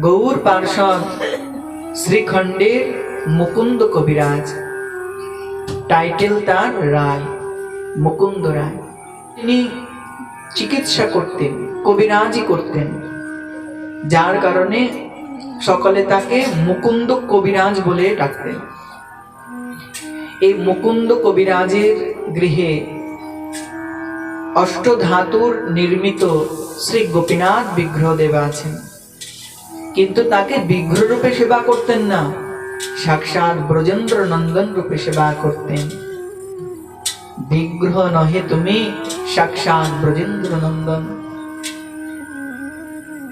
গৌর পার্ষদ, শ্রীখণ্ডের মুকুন্দ কবিরাজ। টাইটেল তার রায়, মুকুন্দ রায়। তিনি চিকিৎসা করতেন কবিরাজি করতেন। যার কারণে সকলে তাকে মুকুন্দ কবিরাজ বলে ডাকতেন। এই মুকুন্দ কবিরাজের গৃহে অষ্টধাতুর নির্মিত শ্রী গোপীনাথ বিগ্রহ দেবা আছেন। কিন্তু তাকে বিগ্রহ রূপে সেবা করতেন না। সাক্ষাৎ ব্রজেন্দ্র নন্দন রূপে সেবা করতেন। বিগ্রহ নহে তুমি, সাক্ষাৎ ব্রজেন্দ্র নন্দন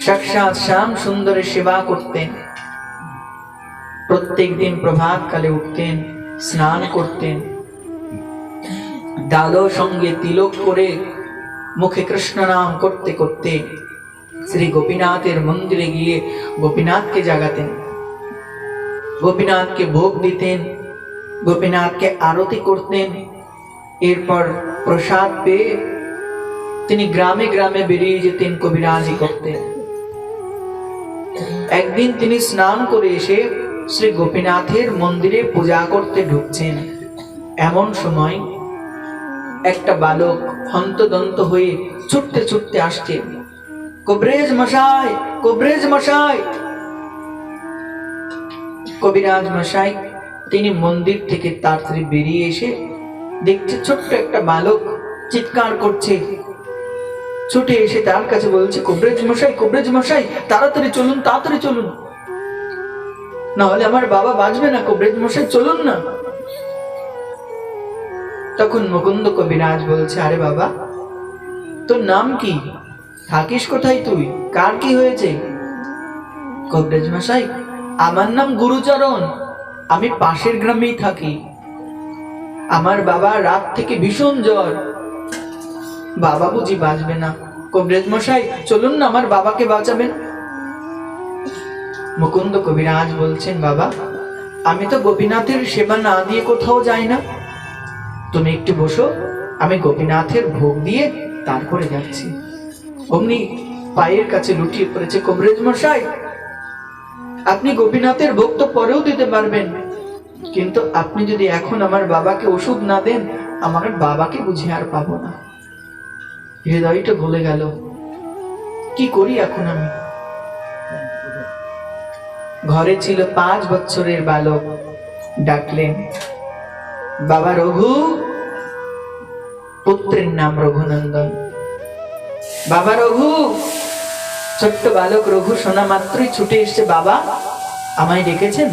সাক্ষাৎ শ্যাম সুন্দরের সেবা করতেন। প্রত্যেক দিন প্রভাত কালে উঠতেন, স্নান করতেন। ডালো সঙ্গে তিলক করে মুখে কৃষ্ণ নাম করতে করতে শ্রী গোপীনাথের মন্দিরে গিয়ে গোপীনাথকে জাগাতেন গোপীনাথকে ভোগ দিতেন গোপীনাথকে আরতি করতেন এরপর প্রসাদ পেয়ে তিনি গ্রামে গ্রামে বেরিয়ে যেতেন কবিরাজি করতেন একদিন তিনি স্নান করে এসে শ্রী গোপীনাথের মন্দিরে পূজা করতে ঢুকছেন এমন সময় একটা বালক হন্তদন্ত হয়ে ছুটতে ছুটতে আসছে কবরেজ মশাই কবরেজ মশাই। কবিরাজ মশাই, তিনি মন্দির থেকে তাড়াতাড়ি বেরিয়ে এসে দেখছে ছোট্ট একটা বালক চিৎকার করছে। ছুটে এসে তার কাছে বলছে, কবরেজ মশাই কবরেজ মশাই, তাড়াতাড়ি চলুন তাড়াতাড়ি চলুন। না হলে আমার বাবা বাঁচবে না, কবরেজ মশাই, চলুন না। তখন মুকুন্দ কবিরাজ বলছে, আরে বাবা, তোর নাম কি? থাকিস কোথায় তুই? কার কি হয়েছে? কবরেজ মশাই, আমার নাম গুরুচরণ। আমি পাশের গ্রামেই থাকি। আমার বাবা রাত থেকে ভীষণ জ্বর। বাবা বুঝি বাঁচবে না। কবরেজ মশাই, চলুন না আমার বাবাকে বাঁচাবেন। মুকুন্দ কবিরাজ বলছেন, বাবা, আমি তো গোপীনাথের সেবা না দিয়ে কোথাও যাই না। তুমি একটু বসো, আমি গোপীনাথের ভোগ দিয়ে তারপরে যাচ্ছি। অমনি পায়ের কাছে লুটিয়ে পড়েছে কবরেজ মশাই। আপনি গোপীনাথের ভোগ তো পরেও দিতে পারবেন। কিন্তু আপনি যদি এখন আমার বাবাকে ওষুধ না দেন, আমার বাবাকে বুঝে আর পাবো না। হৃদয়টা গলে গেল। কি করি এখন আমি? ঘরে ছিল পাঁচ বছরের বালক। ডাকলেন, বাবা রঘু, পুত্রের নাম রঘুনন্দন। বাবা রঘু, ছোট্ট বালক রঘু শোনা মাত্রই ছুটে এসছে। বাবা, আমায় ডেকেছেন?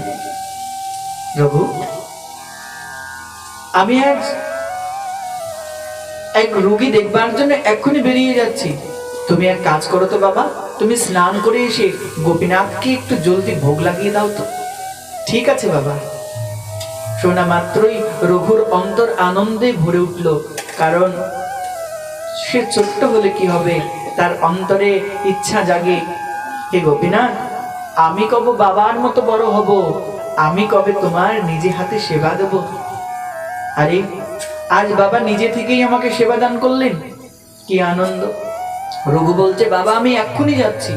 রঘু, আমি আজ এক রুগী দেখবার জন্য এক্ষুনি বেরিয়ে যাচ্ছি। তুমি এক কাজ করো তো বাবা, তুমি স্নান করে এসে গোপীনাথকে একটু জলদি ভোগ লাগিয়ে দাও তো। ঠিক আছে বাবা। শোনা মাত্রই রঘুর অন্তর আনন্দে ভরে উঠল, কারণ সে ছোট্ট হলে কি হবে? তার অন্তরে ইচ্ছা জাগে। হে গোপীনাথ, আমি কবে বাবার মতো বড় হব। আমি কবে তোমার নিজে হাতে সেবা দেব? আরে, আজ বাবা নিজে থেকেই আমাকে সেবা দান করলেন। কি আনন্দ। রঘু বলছে, বাবা, আমি এক্ষুনি যাচ্ছি।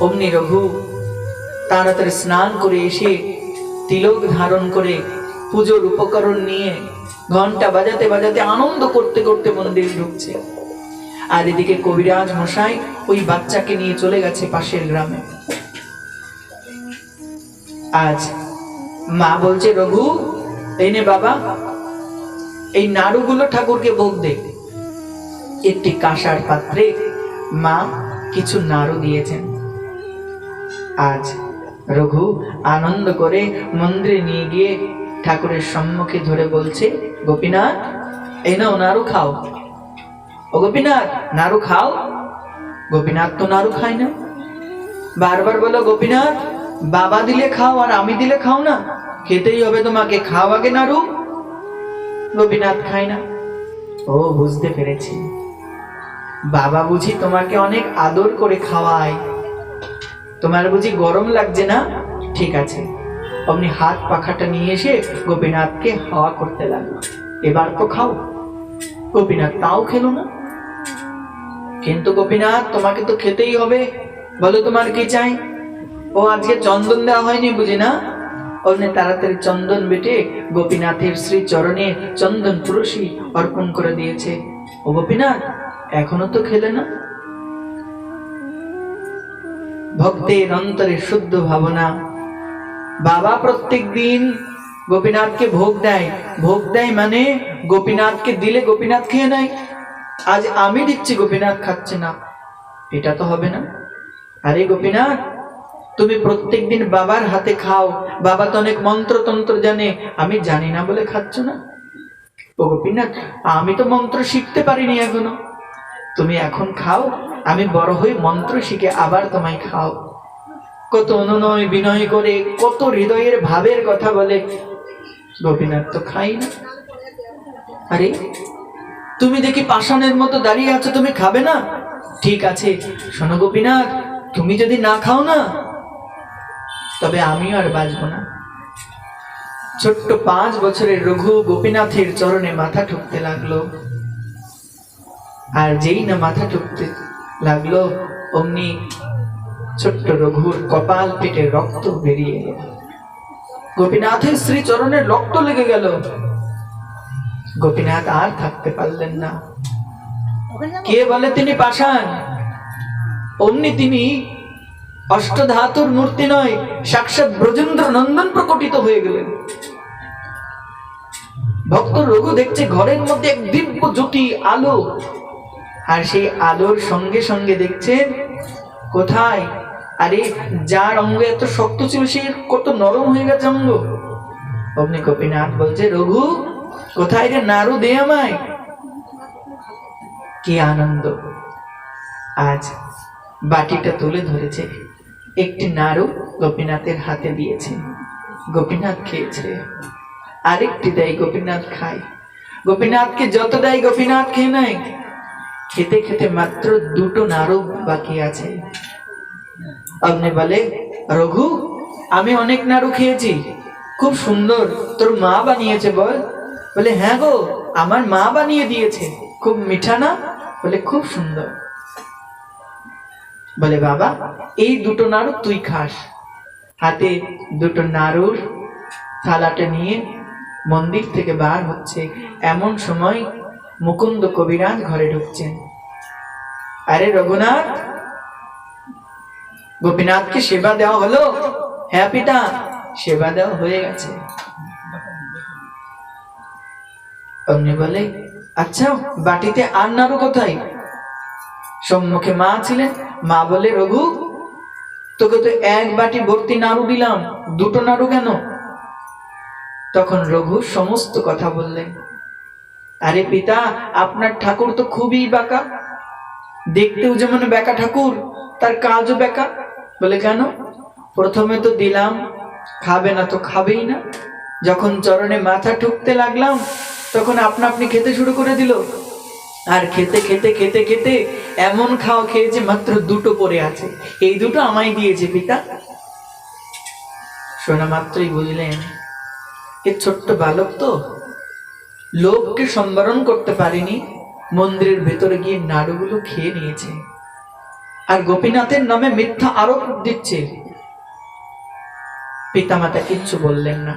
অমনি রঘু তাড়াতাড়ি স্নান করে এসে তিলক ধারণ করে পুজোর উপকরণ নিয়ে ঘণ্টা বাজাতে বাজাতে আনন্দ করতে করতে মন্দির ঢুকছে। আর এদিকে কবিরাজ মশাই ওই বাচ্চাকে নিয়ে চলে গেছে পাশের গ্রামে। আজ মা বলছে, রঘু, এই নে বাবা, এই নাড়ুগুলো ঠাকুরকে ভোগ দে। একটি কাঁসার পাত্রে মা কিছু নাড়ু দিয়েছেন। আজ রঘু আনন্দ করে মন্দিরে নিয়ে গিয়ে ঠাকুরের সম্মুখে ধরে বলছে, গোপীনাথ, এই নাও নাড়ু খাও। ও গোপীনাথ, নাড়ু খাও? গোপীনাথ তো নাড়ু খায় না। বারবার বলো, গোপীনাথ, বাবা দিলে খাও আর আমি দিলে খাও না। খেতেই হবে তোমাকে, খাও আগে নাড়ু। গোপীনাথ খায় না। ও, বুঝতে পেরেছি। বাবা বুঝি তোমাকে অনেক আদর করে খাওয়ায়। তোমার বুঝি গরম লাগছে না? ঠিক আছে। অমনি হাত পাখাটা নিয়ে এসে গোপীনাথকে হাওয়া করতে লাগল। এবার তো খাও। গোপীনাথ তাও খেলো না? কিন্তু গোপীনাথ, তোমাকে তো খেতেই হবে। বলো তোমার কি চাই? ও, আজকে চন্দন দেওয়া হয়নি, বুঝি না? অমনি তাড়াতাড়ি চন্দন বেটে গোপীনাথের শ্রী চরণে চন্দন পুরুষই অর্পণ করে দিয়েছে। ও গোপীনাথ, এখনও তো খেলে না? ভক্তের অন্তরে শুদ্ধ ভাবনা বাবা প্রত্যেক দিন গোপীনাথকে ভোগ দেয়। ভোগ দেয় মানে গোপীনাথকে দিলে গোপীনাথ খেয়ে নেয়। আজ আমি দিচ্ছি, গোপীনাথ খাচ্ছে না। এটা তো হবে না। আরে গোপীনাথ, তুমি প্রত্যেক দিন বাবার হাতে খাও। বাবা তো অনেক মন্ত্র তন্ত্র জানে। আমি জানি না বলে খাচ্ছ না। ও গোপীনাথ, আমি তো মন্ত্র শিখতে পারিনি এখনও। তুমি এখন খাও, আমি বড় হয়ে মন্ত্র শিখে আবার তোমায় খাও কত অনুনয় বিনয় করে, কত হৃদয়ের ভাবের কথা বলে। গোপীনাথ তো খাই না। আরে, তুমি দেখি পাষাণের মতো দাঁড়িয়ে আছো, তুমি খাবে না? ঠিক আছে, শোনো গোপীনাথ, তুমি যদি না খাও না, তবে আমিও আর বাঁচবো না। ছোট্ট পাঁচ বছরের রঘু গোপীনাথের চরণে মাথা ঠুকতে লাগল। আর যেই না মাথা ঠুকতে লাগল, অমনি ছোট্ট রঘুর কপাল পেটে রক্ত বেরিয়ে এলো। গোপীনাথের শ্রী চরণে রক্ত লেগে গেল। গোপীনাথ আর থাকতে পারলেন না। কে বলে তিনি পাষাণ? অমনি তিনি অষ্টধাতুর মূর্তি নয়, সাক্ষাৎ ব্রজেন্দ্র নন্দন প্রকটিত হয়ে গেলেন। ভক্ত রঘু দেখছে ঘরের মধ্যে এক দিব্য জ্যোতি, আলো। আর সেই আলোর সঙ্গে সঙ্গে দেখছেন কোথায় আরে যার অঙ্গ এত শক্ত ছিল, সে কত নরম হয়ে গেছে অঙ্গ। অগ্নি গোপীনাথ বলছে, রঘু, কোথায় রে নাড়ু দে আমায়। কি আনন্দ। আজ বাটিটা তুলে ধরেছে একটি নাড়ু গোপীনাথের হাতে দিয়েছে। গোপীনাথ খেয়েছে। আরেকটি দেয় গোপীনাথ খায়। গোপীনাথকে যত দেয়, গোপীনাথ খেয়ে নেয়। খেতে খেতে মাত্র দুটো নাড়ু বাকি আছে। আপনি বলে, রঘু, আমি অনেক নাড়ু খেয়েছি। খুব সুন্দর। তোর মা বানিয়েছে বল। বলে হ্যাঁ গো, আমার মা বানিয়ে দিয়েছে। খুব মিঠা না? বলে, খুব সুন্দর। বলে, বাবা, এই দুটো নাড়ু তুই খাস। হাতে দুটো নাড়ুর থালাটা নিয়ে মন্দির থেকে বার হচ্ছে। এমন সময় মুকুন্দ কবিরাজ ঘরে ঢুকছেন। আরে রঘুনাথ গোপীনাথকে সেবা দেওয়া হলো? হ্যাঁ পিতা, সেবা দেওয়া হয়ে গেছে। অমনি বলে আচ্ছা বাটিতে আর নাড়ু কোথায়? সম্মুখে মা ছিলেন। মা বলে, রঘু, তোকে তো এক বাটি ভর্তি নাড়ু দিলাম। দুটো নাড়ু কেন? তখন রঘু সমস্ত কথা বললেন। আরে পিতা, আপনার ঠাকুর তো খুবই বাঁকা দেখতেও যেমন বেকা ঠাকুর, তার কাজও বেকা বলে, কেন? প্রথমে তো দিলাম, খাবে না তো খাবেই না। যখন চরণে মাথা ঠুকতে লাগলাম, তখন আপনা আপনি খেতে শুরু করে দিল। আর খেতে খেতে খেতে খেতে এমন খাওয়া খেয়েছে মাত্র দুটো পরে আছে। এই দুটো আমায় দিয়েছে পিতা। শোনা মাত্রই বুঝলেন, এ ছোট্ট বালক তো লোককে সম্বরণ করতে পারেনি, মন্দিরের ভেতরে গিয়ে নাড়ুগুলো খেয়ে নিয়েছে। আর গোপীনাথের নামে মিথ্যা আরোপ দিচ্ছে। পিতামাতা কিচ্ছু বললেন না।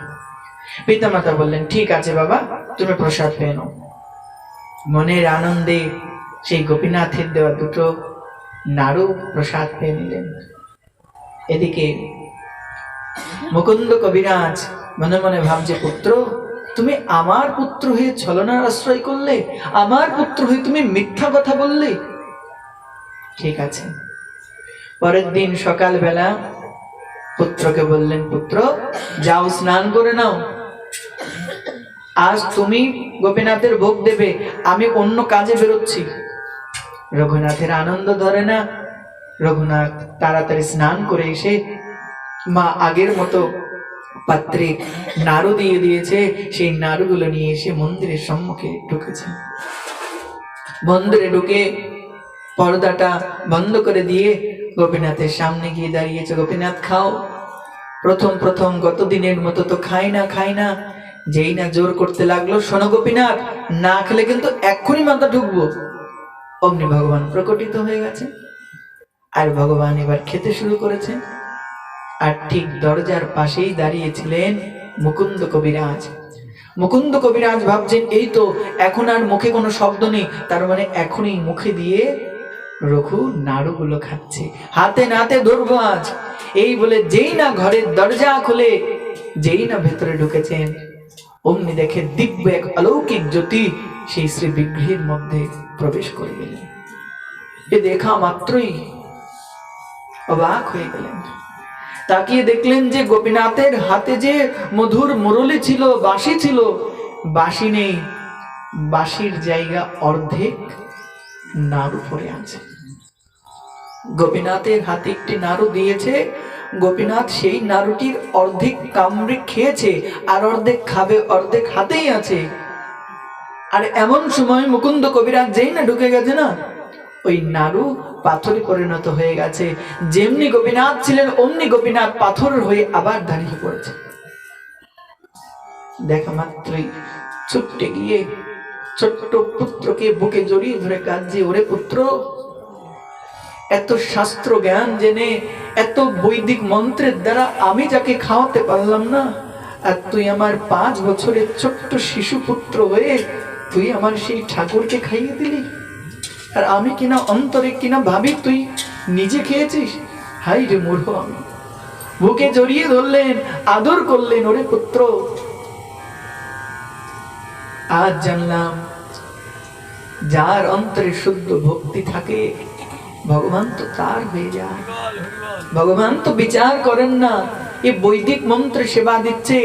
পিতামাতা বললেন, ঠিক আছে বাবা, তুমি প্রসাদ পেয়ে নাও। মনের আনন্দে সেই গোপীনাথের দেওয়া দুটো নাড়ু প্রসাদ পেয়ে নিলেন। এদিকে মুকুন্দ কবিরাজ মনে মনে ভাবছে, পুত্র, তুমি আমার পুত্র হয়ে ছলনার আশ্রয় করলে, আমার পুত্র হয়ে তুমি মিথ্যা কথা বললে ঠিক আছে। পরের দিন সকালবেলা পুত্রকে বললেন, পুত্র, যাও, স্নান করে নাও। আজ তুমি গোপীনাথের ভোগ দেবে, আমি অন্য কাজে বেরোচ্ছি। রঘুনাথের আনন্দ ধরে না। রঘুনাথ তাড়াতাড়ি স্নান করে এসে মা আগের মতো পাত্রে নাড়ু দিয়ে দিয়েছে। সেই নাড়ুগুলো নিয়ে এসে মন্দিরের সম্মুখে ঢুকেছে। মন্দিরে ঢুকে পর্দাটা বন্ধ করে দিয়ে গোপীনাথের সামনে গিয়ে দাঁড়িয়েছে গোপীনাথ, খাও। প্রথম প্রথম গত দিনের মতো তো খাই না খাই না। যেই না জোর করতে লাগল, শোনো গোপীনাথ, না খেলে কিন্তু এক্ষুনি মাথা ঢুকবো। অগ্নি ভগবান প্রকটিত হয়ে গেছে। আর ভগবান এবার খেতে শুরু করেছেন আর ঠিক দরজার পাশেই দাঁড়িয়েছিলেন মুকুন্দ কবিরাজ। মুকুন্দ কবিরাজ ভাবছেন, এই তো এখন আর মুখে কোনো শব্দ নেই। তার মানে এখনই মুখে দিয়ে রঘু নাড়ুগুলো খাচ্ছে। হাতে নাতে ধরবো এই বলে যেই না ঘরের দরজা খুলে, যেই না ভেতরে ঢুকেছেন, অমনি দেখে দিব্য এক অলৌকিক জ্যোতি সেই শ্রী বিগ্রহের মধ্যে প্রবেশ করে গেলেন। এ দেখা মাত্রই অবাক হয়ে গেলেন। তাকিয়ে দেখলেন যে গোপীনাথের হাতে যে মধুর মুরলি ছিল, বাঁশি ছিল, বাঁশি নেই, বাঁশির জায়গা অর্ধেক নাড়ু পড়ে আছে। গোপীনাথের হাতে একটি নাড়ু দিয়েছে। গোপীনাথ সেই নাড়ুটির অর্ধেক কামড়ে খেয়েছে আর অর্ধেক খাবে, অর্ধেক হাতেই আছে। আর এমন সময় মুকুন্দ কবিরাজ যেই না ঢুকে গেছে না, ওই নাড়ু পাথরে পরিণত হয়ে গেছে। যেমনি গোপীনাথ ছিলেন, অমনি গোপীনাথ পাথর হয়ে আবার দাঁড়িয়ে পড়েছে। দেখা মাত্রই ছুটতে গিয়ে ছোট্ট পুত্রকে বুকে জড়িয়ে ধরে কাঁদছে, ওরে পুত্র এত শাস্ত্র জ্ঞান জেনে, এত বৈদিক মন্ত্রের দ্বারা আমি যাকে খাওয়াতে পারলাম না, আর তুই আমার পাঁচ বছরের ছোট্ট শিশু পুত্র হয়ে তুই আমার সেই ঠাকুরকে খাইয়ে দিলি? আর আমি কিনা অন্তরে কিনা ভাবি তুই নিজে খেয়েছিস? হাই রে মূর্খ আমি। বুকে জড়িয়ে ধরলেন, আদর করলেন ওরে পুত্র। আজ জানলাম, যার অন্তরে শুদ্ধ ভক্তি থাকে ভগবান তো তার হয়ে যায়। ভগবান তো বিচার করেন না। এ বৈদিক মন্ত্রে সেবা দিচ্ছে,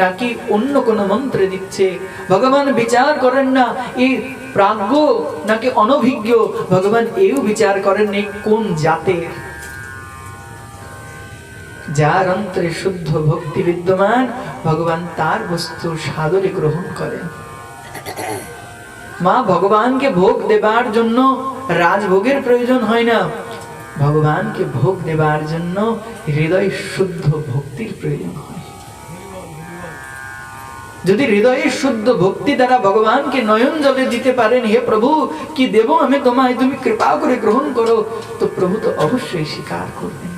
নাকি অন্য কোন মন্ত্রে দিচ্ছে? ভগবান বিচার করেন না এই প্রাজ্ঞ নাকি অনভিজ্ঞ? ভগবান এও বিচার করেন এই কোন জাতের? যার অন্তরে শুদ্ধ ভক্তি বিদ্যমান, ভগবান তার বস্তু সাদরে গ্রহণ করেন। মা ভগবানকে ভোগ দেবার জন্য রাজভোগের প্রয়োজন হয় না। ভগবানকে ভোগ দেবার জন্য হৃদয় শুদ্ধ ভক্তির প্রয়োজন হয়। যদি হৃদয়ে শুদ্ধ ভক্তি দ্বারা ভগবানকে নয়ন জলে দিতে পারেন, হে প্রভু, কি দেব আমি তোমায়? তুমি কৃপা করে গ্রহণ করো। তো প্রভু তো অবশ্যই স্বীকার করবেন।